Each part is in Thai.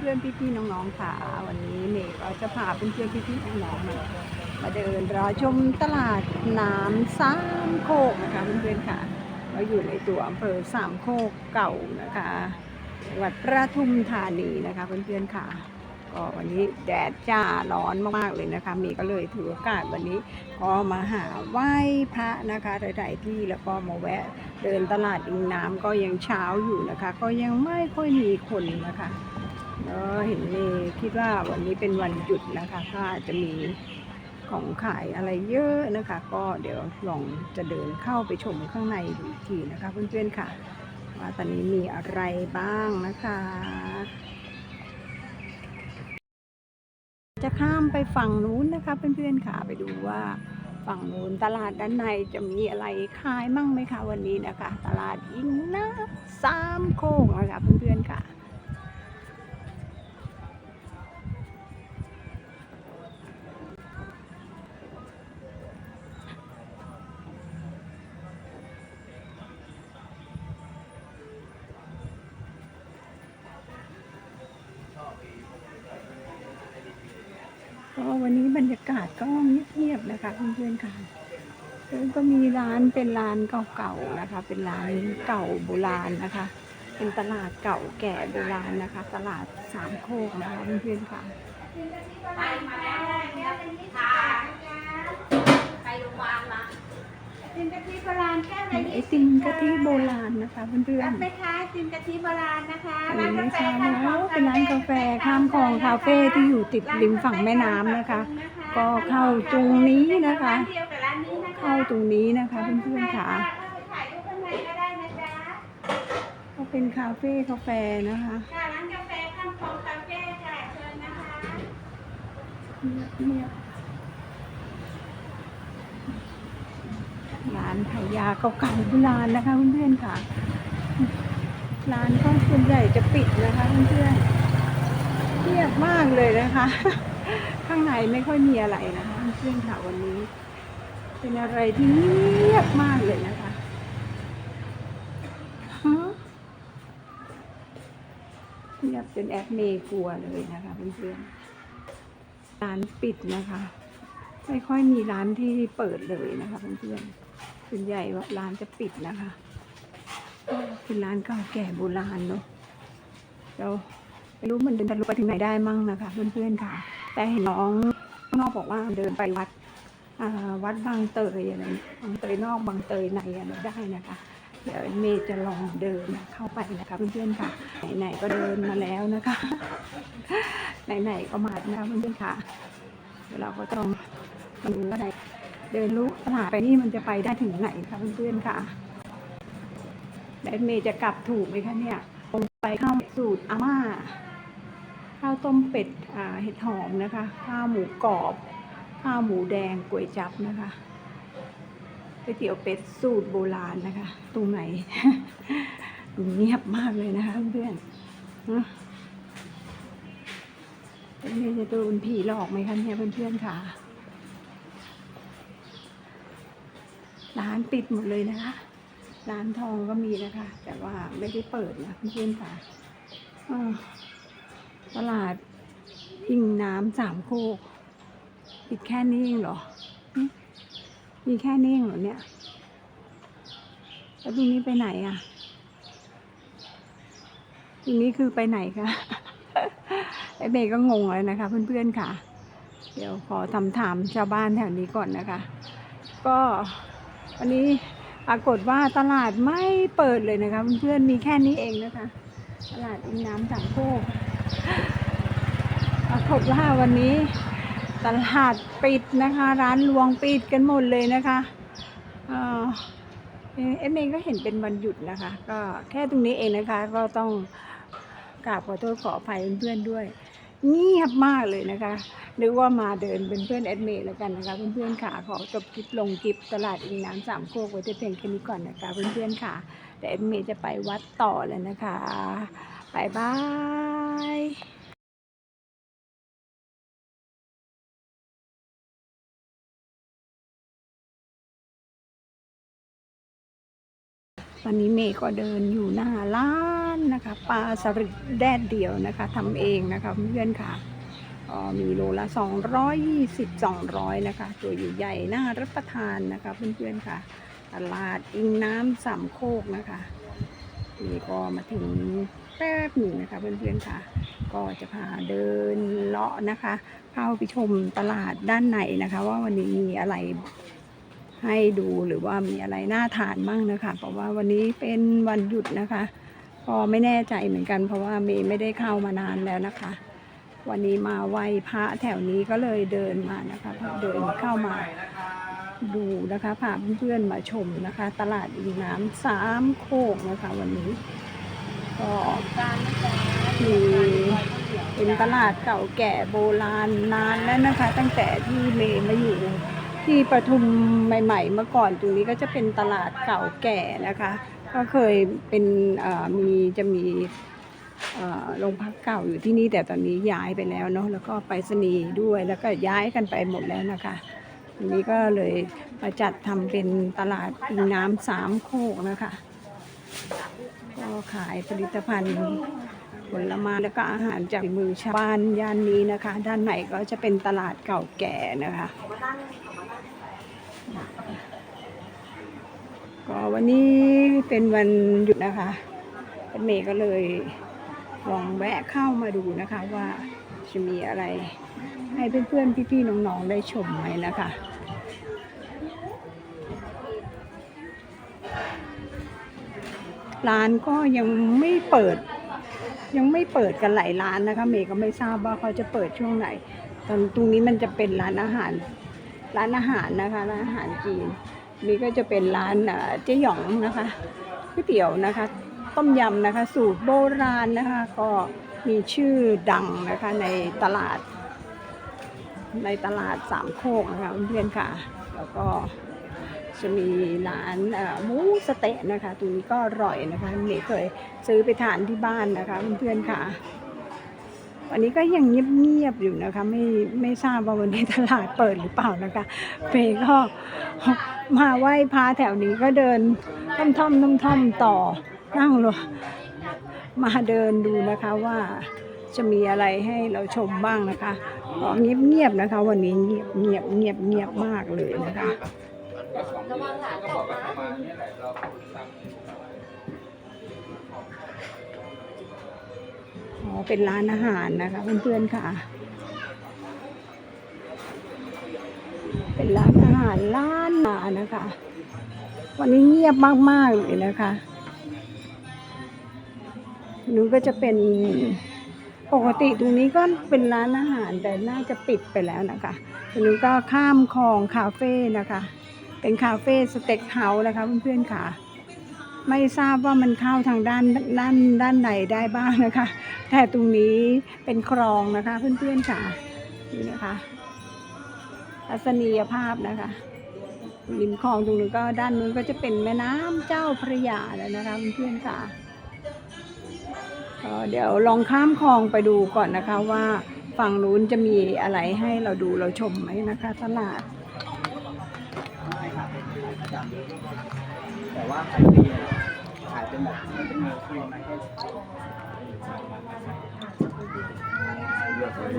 เพื่อนๆพี่ๆน้องๆค่ะ วันนี้เมย์ก็จะพาเพื่อนๆพี่ๆน้องๆมามาเดินรอชมตลาดน้ำสามโคกนะคะเพื่อนๆค่ะ เราอยู่ในตัวอำเภอสามโคกเก่านะคะจังหวัดประทุมธานีนะคะเพื่อนๆค่ะก็วันนี้แดดจ้าร้อนมากๆเลยนะคะเมย์ก็เลยถือโอกาสวันนี้ก็มาหาไหว้พระนะคะหลายๆที่แล้วก็มาแวะเดินตลาดอิงน้ำก็ยังเช้าอยู่นะคะ ก็ยังไม่ค่อยมีคนนะคะ แล้วเห็นเมย์คิดว่าวันนี้เป็นวันหยุดนะคะก็อาจจะมีของขายอะไรเยอะนะคะ ก็เดี๋ยวลองจะเดินเข้าไปชมข้างในดูอีกทีนะคะเพื่อนๆค่ะว่าตอนนี้มีอะไรบ้างนะคะ จะข้ามไปฝั่งนู้นนะคะเพื่อนๆค่ะไปดูว่าฝั่งนู้นตลาดด้านในจะมีอะไรขายมั่งไหมคะวันนี้นะคะ ตลาดอิงนะสามโคกนะคะเพื่อนๆค่ะ ก็วันนี้บรรยากาศก็เงียบๆนะคะเพื่อนๆค่ะแล้วก็มีร้านเป็นร้านเก่าๆนะคะ เป็นร้านเก่าโบราณนะคะ เป็นตลาดเก่าแก่โบราณนะคะ ตลาดสามโคกนะคะเพื่อนๆค่ะไปโรงพยาบาลมา ติมกะทิโบราณแก้วละเป็นไอยี่สิบติมกะทิโบราณนะคะเพื่อรันบไหมคะติมกะทิโบราณนะคะๆอันร้านนี้กาแฟนะคะข้างคลองเป็นร้านกาแฟข้ามคลองคาเฟ่ที่อยู่ติดริมฝั่งแม่น้ำนะคะ ก็เข้าตรงนี้นะคะ ร้านเดียวกับร้านนี้นะคะเข้าตรงนี้นะคะเพื่อนๆค่ะ เข้าไปถ่ายรูปข้างในก็ได้นะจ๊ะก็เป็นคาเฟ่กาแฟนะคะค่ะร้านกาแฟข้างคลองคาเฟ่ค่ะเชิญนะคะเงียบๆร้านขายยาเก่าๆโบราณนะคะเพื่อนๆค่ะ ร้านก็ส่วนใหญ่จะปิดนะคะเพื่อนๆเงียบมากเลยนะคะ ข้างในไม่ค่อยมีอะไรนะคะเพื่อนๆค่ะวันนี้ เป็นอะไรที่เงียบมากเลยนะคะเงียบจนแอดเมย์กลัวเลยนะคะเพื่อนๆร้านปิดนะคะ ไม่ค่อยมีร้านที่เปิดเลยนะคะเพื่อนๆ ส่วนใหญ่ว่าร้านจะปิดนะคะก็เป็นร้านเก่าแก่โบราณเนาะแล้วไม่รู้มันเดินทะลุไปถึงไหนได้มั่งนะคะเพื่อนๆค่ะ แต่เห็นน้องนอกบอกว่าเดินไปวัดวัดบางเตยอะไรบางเตยนอกบางเตยในอะไรได้นะคะ เดี๋ยวเมย์จะลองเดินเข้าไปนะคะเพื่อนๆค่ะ ไหนๆก็เดินมาแล้วนะคะ ไหนๆก็มาแล้วเพื่อนๆค่ะเดี๋ยวเราก็ต้องมาดูว่าไหน เดินลุตลาดไปนี่มันจะไปได้ถึงไหนคะเพื่อนๆค่ะแล้วเมย์จะกลับถูกไหมคะเนี่ยลงไปข้าวสูตรอาม่า ข้าวต้มเป็ดอ่าเห็ดหอมนะคะ ข้าวหมูกรอบ ข้าวหมูแดงก๋วยจับนะคะก๋วยเตี๋ยวเป็ดสูตรโบราณนะคะ ตรงไหนเงียบมากเลยนะคะเพื่อนๆนะเมย์จะโดนผีหลอกไหมคะเนี่ยเพื่อนๆค่ะ ร้านปิดหมดเลยนะคะ ร้านทองก็มีนะคะ แต่ว่าไม่ได้เปิดนะเพื่อนๆค่ะตลาดอิงน้ำสามโคกปิดแค่นี้เองเหรอ มีแค่นี้เองเหรอเนี่ย แล้วตรงนี้ไปไหนอะตรงนี้คือไปไหนคะไอเบย์ก็งงเลยนะคะ เพื่อนๆค่ะ เดี๋ยวขอทำถามชาวบ้านแถวนี้ก่อนนะคะ ก็ วันนี้ปรากฏว่าตลาดไม่เปิดเลยนะคะเพื่อนๆมีแค่นี้เองนะคะ ตลาดอิงน้ำสามโคกปรากฏว่าวันนี้ตลาดปิดนะคะ ร้านรวงปิดกันหมดเลยนะคะเอ่อเอ็มเองก็เห็นเป็นวันหยุดนะคะ ก็แค่ตรงนี้เองนะคะ ก็ต้องกราบขอโทษขออภัยเพื่อนๆด้วย เงียบมากเลยนะคะนึกว่ามาเดินเป็นเพื่อนแอดเมดแล้วกันนะคะ เพื่อนๆค่ะขอจบคลิปลงคลิปตลาดอิงน้ำสามโคกไว้ที่เพียงแค่นี้ก่อนนะคะเพื่อนๆค่ะ แต่แอดเมดจะไปวัดต่อแล้วนะคะบายบาย ตอนนี้เมย์ก็เดินอยู่หน้าร้านนะคะปลาสลิดแดดเดียวนะคะทำเองนะคะเพื่อนๆค่ะมีโลละ 220 200 นะคะ ตัวใหญ่ๆน่ารับประทานนะคะเพื่อนๆค่ะตลาดอิงน้ำสามโคกนะคะนี่ก็มาถึงแป๊บหนึ่งนะคะเพื่อนๆค่ะ ก็จะพาเดินเลาะนะคะเข้าไปชมตลาดด้านในนะคะ ว่าวันนี้มีอะไร ให้ดูหรือว่ามีอะไรน่าทานบ้างนะคะเพราะว่าวันนี้เป็นวันหยุดนะคะ ก็ไม่แน่ใจเหมือนกัน เพราะว่าเมย์ไม่ได้เข้ามานานแล้วนะคะ วันนี้มาไหว้พระแถวนี้ก็เลยเดินมานะคะเดินเข้ามาดูนะคะพาเพื่อนๆมาชมนะคะ ตลาดอิงน้ำสามโคกนะคะ วันนี้ก็มีเป็นตลาดเก่าแก่โบราณนานแล้วนะคะ ตั้งแต่ที่เมย์มาอยู่ ที่ปทุมใหม่ๆ เมื่อก่อนตรงนี้ก็จะเป็นตลาดเก่าแก่นะคะ ก็เคยเป็นมีจะมีโรงพักเก่าอยู่ที่นี่แต่ตอนนี้ย้ายไปแล้วเนาะแล้วก็ไปรษณีด้วยแล้วก็ย้ายกันไปหมดแล้วนะคะทีนี้ก็เลยมาจัดทำเป็นตลาดอิงน้ำสามโคกนะคะก็ขายผลิตภัณฑ์ผลไม้แล้วก็อาหารจากมือชาวบ้านย่านนี้นะคะ ด้านในก็จะเป็นตลาดเก่าแก่นะคะ ก็วันนี้เป็นวันหยุดนะคะเป็นเมย์ก็เลยลองแวะเข้ามาดูนะคะว่าจะมีอะไรให้เพื่อนๆ พี่ๆ น้องๆ ได้ชมไหมนะคะร้านก็ยังไม่เปิด ยังไม่เปิดกันหลายร้านนะคะ เมย์ก็ไม่ทราบว่าเขาจะเปิดช่วงไหน ตอนตรงนี้มันจะเป็นร้านอาหาร ร้านอาหารนะคะร้านอาหารจีน นี่ก็จะเป็นร้านเอ่อเจ๊หยองนะคะก๋วยเตี๋ยวนะคะ ต้มยำนะคะ สูตรโบราณนะคะ ก็มีชื่อดังนะคะในตลาด ในตลาดสามโคกนะคะเพื่อนค่ะ แล้วก็จะมีร้านหมูสเต๊ะนะคะตรงนี้ก็อร่อยนะคะเมย์เคยซื้อไปทานที่บ้านนะคะเพื่อนๆค่ะ วันนี้ก็ยังเงียบๆอยู่นะคะ ไม่ไม่ทราบว่าวันนี้ตลาดเปิดหรือเปล่านะคะเมย์ก็มาไหว้พระแถวนี้ก็เดินท่อมท่อมท่อมท่อมต่อนั่งรถมาเดินดูนะคะว่าจะมีอะไรให้เราชมบ้างนะคะก็เงียบเงียบนะคะ วันนี้เงียบเงียบเงียบเงียบมากเลยนะคะ เป็นร้านอาหารนะคะเพื่อนๆค่ะ เป็นร้านอาหารร้านนานะคะ วันนี้เงียบมากๆเลยนะคะนู้นก็จะเป็นปกติตรงนี้ก็เป็นร้านอาหารแต่น่าจะปิดไปแล้วนะคะตรงนี้ก็ข้ามคลองคาเฟ่นะคะ เป็นคาเฟ่สเต็กเฮาส์นะคะเพื่อนๆค่ะ ไม่ทราบว่ามันเข้าทางด้านด้านด้านไหนได้บ้างนะคะ แต่ตรงนี้เป็นคลองนะคะ เพื่อนๆค่ะนี่นะคะทัศนียภาพนะคะริมคลองตรงนู้นก็ด้านนู้นก็จะเป็นแม่น้ำเจ้าพระยาแล้วนะคะเพื่อนๆค่ะก็เดี๋ยวลองข้ามคลองไปดูก่อนนะคะว่าฝั่งนู้นจะมีอะไรให้เราดูเราชมไหมนะคะ ตลาดแต่ว่าขาย ดีอะขายไปหมดมันจะมีคิวมาให้เลือกเลย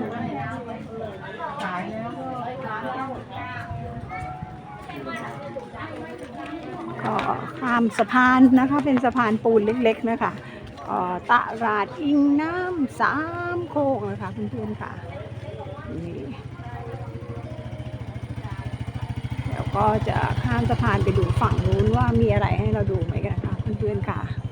ก็ข้ามสะพานนะคะ เป็นสะพานปูนเล็กๆนะคะเอ่อตลาดอิงน้ำสามโคกนะคะเพื่อนๆค่ะนี่เดี๋ยวก็จะข้ามสะพานไปดูฝั่งนู้นว่ามีอะไรให้เราดูไหมกันคะ พื่อนๆค่ะ